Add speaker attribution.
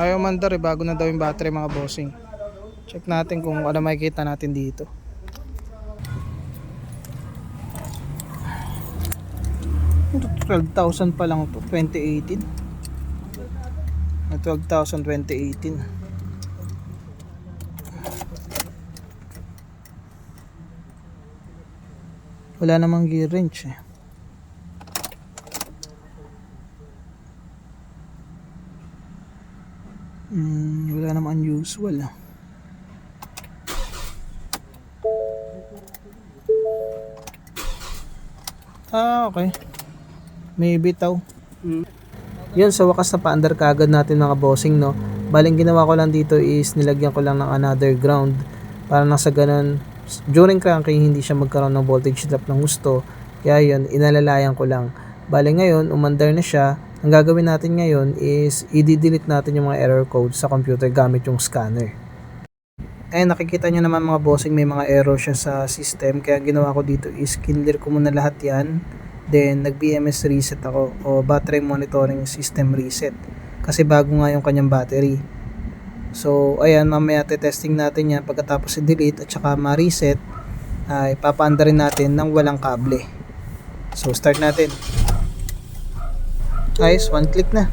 Speaker 1: Ayaw mandar eh, bago na daw yung battery mga bossing. Check natin kung ano makikita natin dito. Ito, 12,000 pa lang to. 2018 Na 12,000 2018 wala namang gear wrench eh Hmm, wala namang unusual ah. Ah, okay. May bitaw. Yun, sa wakas na pa-under kagad natin mga bossing, no? Baling ginawa ko lang dito is nilagyan ko lang ng another ground para nang sa ganun, during cranking, hindi siya magkaroon ng voltage drop ng gusto. Kaya yun, inalalayan ko lang. Bale ngayon, umandar na siya. Ang gagawin natin ngayon is i-delete natin yung mga error code sa computer gamit yung scanner. Eh nakikita nyo naman mga bossing may mga error siya sa system. Kaya ginawa ko dito is kinlear ko muna lahat yan. Then nag BMS reset ako o battery monitoring system reset. Kasi bago nga yung kanyang battery. So ayan mamaya testing natin yan pagkatapos i-delete at saka ma-reset ay papaanda rin natin ng walang kable. So start natin. Ayos, one click na.